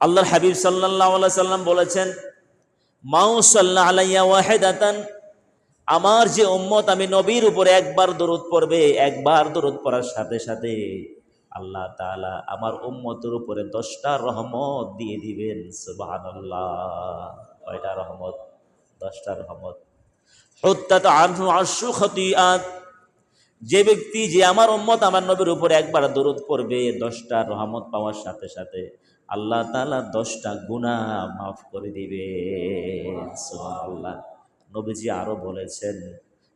আল্লাহর হাবিব সাল্লাহ সাল্লাম বলেছেন, মাউ সাল্লাহ আলাইয়া ওয়াহেদাতান, আমার যে উম্মত আমি নবীর উপরে একবার দরুদ পড়বে, একবার দরুদ পড়ার সাথে সাথে আল্লাহ তাআলা আমার উম্মতের উপরে দশটা রহমত দিয়ে দিবেন। সুবহানাল্লাহ। কয়টা রহমত? দশটা রহমত। হত্যাত আনহু আশু যে ব্যক্তি, যে আমার উম্মত আমার নবীর উপরে একবার দরুদ পড়বে, দশটা রহমত পাওয়ার সাথে সাথে আল্লাহ তাআলা দশটা গুনাহ মাফ করে দিবে। সুবহানাল্লাহ। নবীজি আরও বলেছেন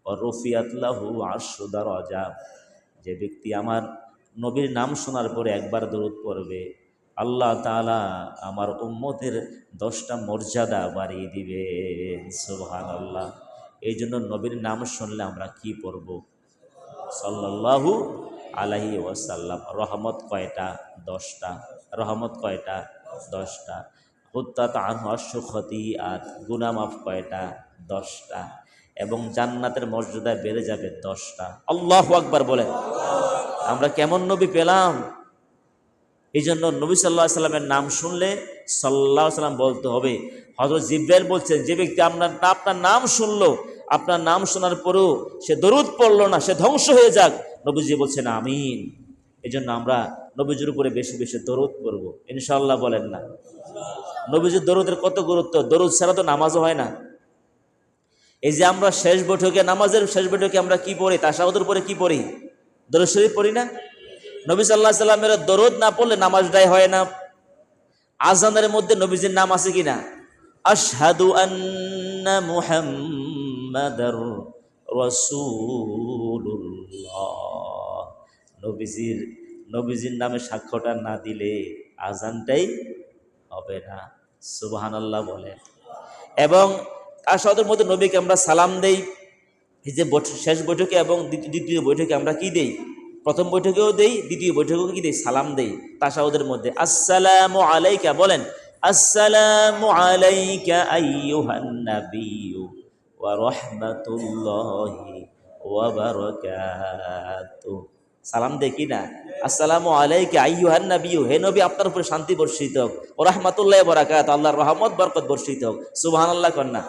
রফিয়াতলাহু আশুদার অজাব যে ব্যক্তি আমার নবীর নাম শোনার পরে একবার দরুদ পড়বে, আল্লাহ তাআলা আমার উম্মতের দশটা মর্যাদা বাড়িয়ে দিবে। সুবহানাল্লাহ। এই জন্য নবীর নাম শুনলে আমরা কি পড়ব? সাল্লাল্লাহু আলাইহি ওয়াসাল্লাম। রহমত কয়টা? দশটা। রহমত কয়টা? দশটা। হুত্তাত আনহু আশুখতি আর গুনামাফ কয়টা? দশটা। এবং জান্নাতের মর্যাদা বেড়ে যাবে দশটা। আল্লাহ আকবার বলেন। আমরা কেমন নবী পেলাম? এই জন্য নবী সাল্লাহ সাল্লামের নাম শুনলে সাল্লাহ সাল্লাম বলতে হবে হজরত জিব্রাইল বলছেন, যে ব্যক্তি আপনার আপনার নাম শুনলো, আপনার নাম শোনার পরেও সে দরুদ পড়ল না, সে ধ্বংস হয়ে যাক। নবীজি বলছেন, আমিন। এই জন্য আমরা নবীজির উপরে বেশি বেশি দরুদ পড়ব। ইনশাল্লাহ বলেন না। নবীজির দরুদের কত গুরুত্ব? দরুদ ছাড়া তো নামাজও হয় না। এই যে আমরা শেষ বৈঠকে, নামাজের শেষ বৈঠকে আমরা কি পড়ি? তাসাউদের পরে কি পড়ি? দরুদ শরীফ পড়ি না? নবী সাল্লাহ সাল্লামের দরুদ না পড়লে নামাজটাই হয় না। আজানের মধ্যে নবীজির নাম আছে কিনা আশহাদু আন্না নবীজির নবীজির নামে সাক্ষ্যটা না দিলে আজানটাই হবে না। সুবহানাল্লাহ বলেন। এবং তার সাথে মধ্যে নবীকে আমরা সালাম দেই। এই যে শেষ বৈঠকে এবং দ্বিতীয় দ্বিতীয় বৈঠকে আমরা কি দেই? প্রথম বৈঠকেও দেই, দ্বিতীয় বৈঠকেও কি দেই? সালাম দেই তাসাউদের মধ্যে। আসসালামু আলাইকা বলেন, আসসালামু আলাইকা আইয়ুহান নাবিয়্যু ওয়া রাহমাতুল্লাহি ওয়া বারাকাতুহু। সালাম কি না। আসসালামু আলাইকা আইয়ুহান নাবিয়্যু, হে নবী, আপনার উপরে শান্তি বর্ষিত হোক। ওয়া রাহমাতুল্লাহি ওয়া বারাকাতুহু, আল্লাহর রহমত, বরকত বর্ষিত হোক। সুবহানাল্লাহ কন্যা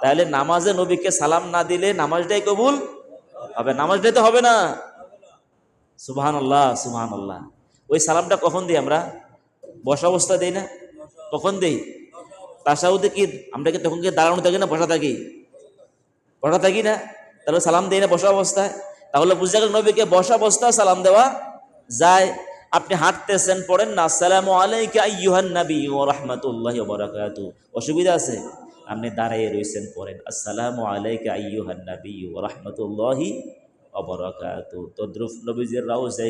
তাহলে নামাজে নবীকে সালাম না দিলে নামাজটাই কবুল হবে? নামাজটাই তো হবে না। সুবহান আল্লাহ সুবহান আল্লাহ ওই সালামটা কখন দিই আমরা? বসা অবস্থা দেই না? কখন দেই? তাসাউদে কি আমরা কি তখন কি দাঁড়ানো থাকি না, বসা থাকি? বসা থাকি না? তাহলে সালাম দিই না, বসা অবস্থায়। তাহলে বুঝে গেল নবীকে বসা বস্তা সালাম দেওয়া যায়। আপনি হাঁটতেছেন, পড়েন না। আসসালামু আলাইকা বারাকাতুহু অসুবিধা আছে? আপনি দাঁড়াইয়ে রয়েছেন পড়েন। আসসালামু আলাইকা ওয়া রাহমাতুল্লাহি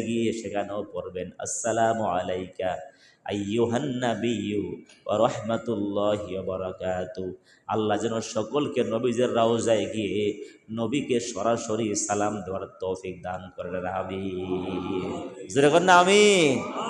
গিয়ে সেখানেও আসসালামু আলাইকা আল্লাহ যেন সকলকে নবীজের রাউজায় গিয়ে নবীকে সরাসরি সালাম দেওয়ার তৌফিক দান করেন, আমিন। জোরে কর না, আমিন।